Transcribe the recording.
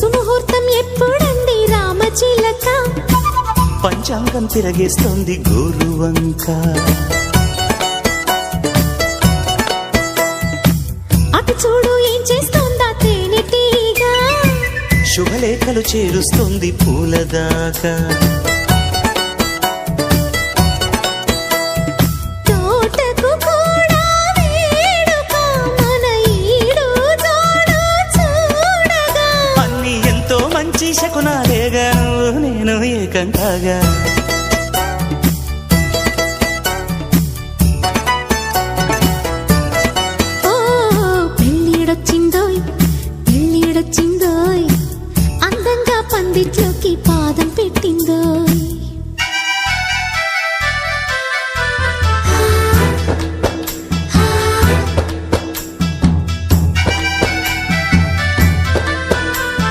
సుముహూర్తం ఎప్పుడండి రామచిలక? పంచాంగం తిరగేస్తోంది గోరువంక. అటు చూడు ఏం చేస్తోందా తేనెటీగా? శుభలేఖలు చేరుస్తోంది పూలదాకా. మంచి శకునాలేగా నువ్వు నేను ఏకంకాగా